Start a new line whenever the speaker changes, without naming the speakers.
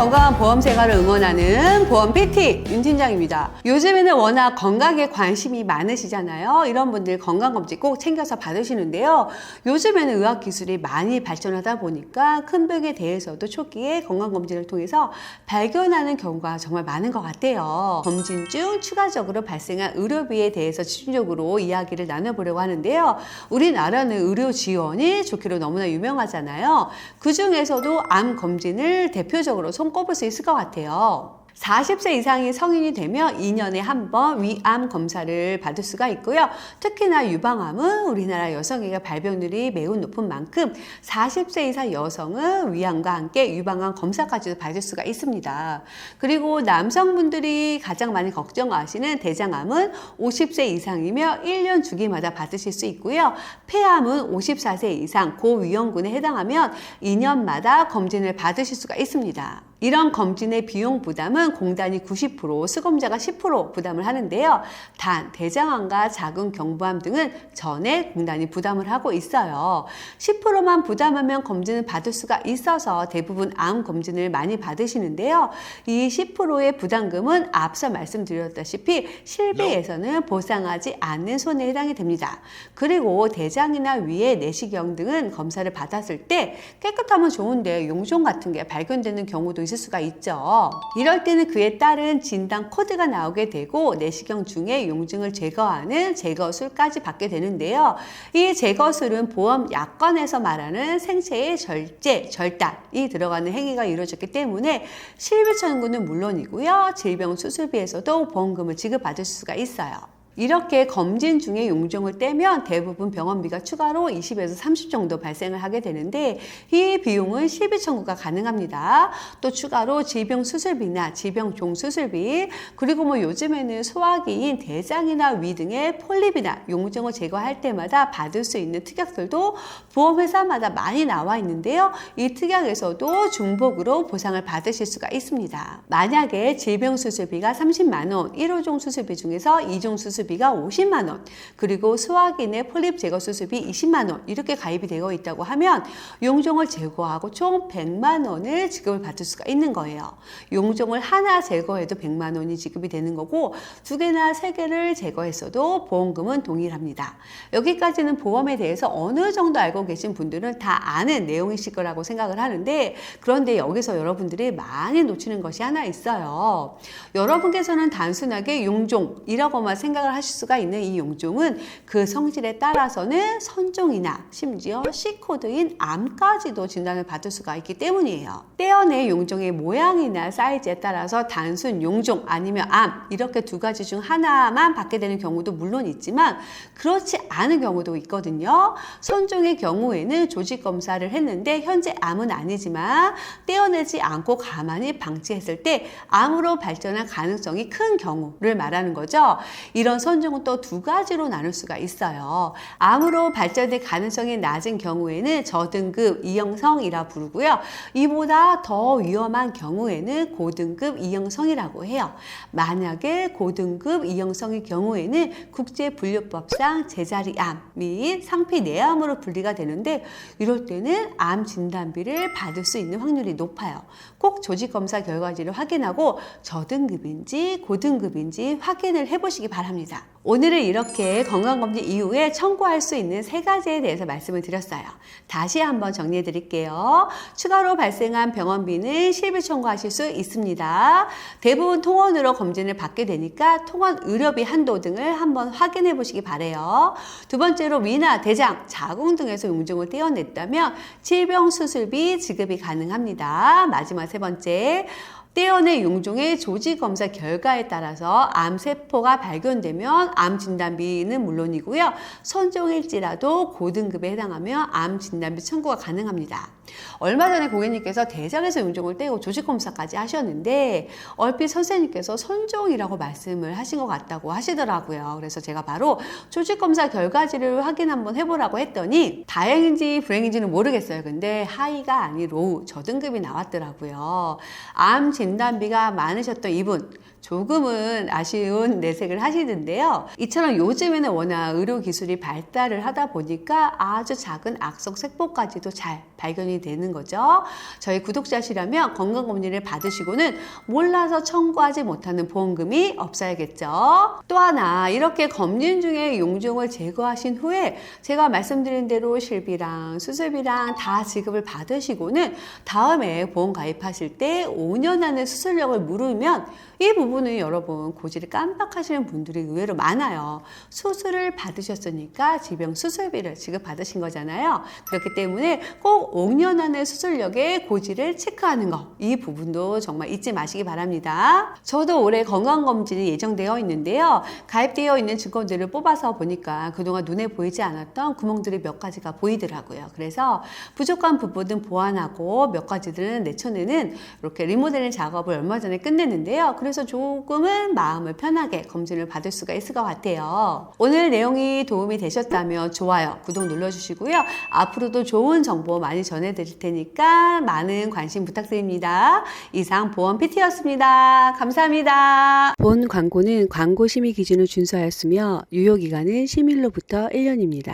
건강한 보험 생활을 응원하는 보험 PT 윤 팀장입니다. 요즘에는 워낙 건강에 관심이 많으시잖아요. 이런 분들 건강검진 꼭 챙겨서 받으시는데요. 요즘에는 의학 기술이 많이 발전하다 보니까 큰 병에 대해서도 초기에 건강검진을 통해서 발견하는 경우가 정말 많은 것 같아요. 검진 중 추가적으로 발생한 의료비에 대해서 집중적으로 이야기를 나눠보려고 하는데요. 우리나라는 의료 지원이 좋기로 너무나 유명하잖아요. 그 중에서도 암 검진을 대표적으로 손 꼽을 수 있을 것 같아요. 40세 이상의 성인이 되면 2년에 한 번 위암 검사를 받을 수가 있고요. 특히나 유방암은 우리나라 여성에게 발병률이 매우 높은 만큼 40세 이상 여성은 위암과 함께 유방암 검사까지도 받을 수가 있습니다. 그리고 남성분들이 가장 많이 걱정하시는 대장암은 50세 이상이며 1년 주기마다 받으실 수 있고요. 폐암은 54세 이상 고위험군에 해당하면 2년마다 검진을 받으실 수가 있습니다. 이런 검진의 비용 부담은 공단이 90%, 수검자가 10% 부담을 하는데요. 단, 대장암과 작은 경부암 등은 전액 공단이 부담을 하고 있어요. 10%만 부담하면 검진을 받을 수가 있어서 대부분 암 검진을 많이 받으시는데요. 이 10%의 부담금은 앞서 말씀드렸다시피 실비에서는 보상하지 않는 손해에 해당이 됩니다. 그리고 대장이나 위에 내시경 등은 검사를 받았을 때 깨끗하면 좋은데 용종 같은 게 발견되는 경우도 있을 수가 있죠. 이럴 때는 그에 따른 진단 코드가 나오게 되고 내시경 중에 용증을 제거하는 제거술까지 받게 되는데요. 이 제거술은 보험 약관에서 말하는 생체의 절제, 절단이 들어가는 행위가 이루어졌기 때문에 실비 청구는 물론이고요. 질병 수술비에서도 보험금을 지급받을 수가 있어요. 이렇게 검진 중에 용종을 떼면 대부분 병원비가 추가로 20에서 30 정도 발생을 하게 되는데 이 비용은 실비 청구가 가능합니다. 또 추가로 질병 수술비나 질병 종 수술비 그리고 뭐 요즘에는 소화기인 대장이나 위 등의 폴립이나 용종을 제거할 때마다 받을 수 있는 특약들도 보험회사마다 많이 나와 있는데요. 이 특약에서도 중복으로 보상을 받으실 수가 있습니다. 만약에 질병 수술비가 30만 원, 1호종 수술비 중에서 2종 수술비 수술비가 50만 원, 그리고 수화기내 폴립 제거 수술비 20만 원 이렇게 가입이 되어 있다고 하면 용종을 제거하고 총 100만 원을 지급을 받을 수가 있는 거예요. 용종을 하나 제거해도 100만 원이 지급이 되는 거고 두 개나 세 개를 제거했어도 보험금은 동일합니다. 여기까지는 보험에 대해서 어느 정도 알고 계신 분들은 다 아는 내용이실 거라고 생각을 하는데 그런데 여기서 여러분들이 많이 놓치는 것이 하나 있어요. 여러분께서는 단순하게 용종 이라고만 생각을 하실 수가 있는 이 용종은 그 성질에 따라서는 선종이나 심지어 C코드인 암까지도 진단을 받을 수가 있기 때문이에요. 떼어내 용종의 모양이나 사이즈에 따라서 단순 용종 아니면 암 이렇게 두 가지 중 하나만 받게 되는 경우도 물론 있지만 그렇지 않은 경우도 있거든요. 선종의 경우에는 조직 검사를 했는데 현재 암은 아니지만 떼어내지 않고 가만히 방치했을 때 암으로 발전할 가능성이 큰 경우를 말하는 거죠. 이런 선종은 또 두 가지로 나눌 수가 있어요. 암으로 발전될 가능성이 낮은 경우에는 저등급 이형성이라 부르고요. 이보다 더 위험한 경우에는 고등급 이형성이라고 해요. 만약에 고등급 이형성의 경우에는 국제분류법상 제자리암 및 상피 내암으로 분리가 되는데 이럴 때는 암 진단비를 받을 수 있는 확률이 높아요. 꼭 조직검사 결과지를 확인하고 저등급인지 고등급인지 확인을 해보시기 바랍니다. 오늘은 이렇게 건강검진 이후에 청구할 수 있는 세 가지에 대해서 말씀을 드렸어요. 다시 한번 정리해 드릴게요. 추가로 발생한 병원비는 실비 청구하실 수 있습니다. 대부분 통원으로 검진을 받게 되니까 통원 의료비 한도 등을 한번 확인해 보시기 바래요. 두 번째로 위나 대장, 자궁 등에서 용종을 떼어냈다면 질병 수술비 지급이 가능합니다. 마지막 세 번째, 떼어낸 용종의 조직 검사 결과에 따라서 암세포가 발견되면 암 진단비는 물론이고요. 선종일지라도 고등급에 해당하며 암 진단비 청구가 가능합니다. 얼마 전에 고객님께서 대장에서 용종을 떼고 조직 검사까지 하셨는데 얼핏 선생님께서 선종이라고 말씀을 하신 것 같다고 하시더라고요. 그래서 제가 바로 조직 검사 결과지를 확인 한번 해보라고 했더니 다행인지 불행인지는 모르겠어요. 근데 하이가 아니 로우 저등급이 나왔더라고요. 암 진단비가 많으셨던 이분 조금은 아쉬운 내색을 하시는데요. 이처럼 요즘에는 워낙 의료 기술이 발달을 하다 보니까 아주 작은 악성 세포까지도 잘 발견이 되는 거죠. 저희 구독자시라면 건강검진을 받으시고는 몰라서 청구하지 못하는 보험금이 없어야겠죠. 또 하나 이렇게 검진 중에 용종을 제거하신 후에 제가 말씀드린 대로 실비랑 수술비랑 다 지급을 받으시고는 다음에 보험 가입하실 때 5년 안에 수술력을 물으면 이 부분 은 여러분 고지를 깜빡하시는 분들이 의외로 많아요. 수술을 받으셨으니까 질병 수술비를 지급받으신 거잖아요. 그렇기 때문에 꼭 5년 안에 수술력의 고지를 체크하는 거. 이 부분도 정말 잊지 마시기 바랍니다. 저도 올해 건강검진이 예정되어 있는데요. 가입되어 있는 증권들을 뽑아서 보니까 그동안 눈에 보이지 않았던 구멍들이 몇 가지가 보이더라고요. 그래서 부족한 부분은 보완하고 몇 가지들은 내천에는 이렇게 리모델링 작업을 얼마 전에 끝냈는데요. 그래서 조금은 마음을 편하게 검진을 받을 수가 있을 것 같아요. 오늘 내용이 도움이 되셨다면 좋아요, 구독 눌러주시고요. 앞으로도 좋은 정보 많이 전해드릴 테니까 많은 관심 부탁드립니다. 이상 보험 PT였습니다. 감사합니다. 본 광고는 광고 심의 기준을 준수하였으며 유효 기간은 10일로부터 1년입니다.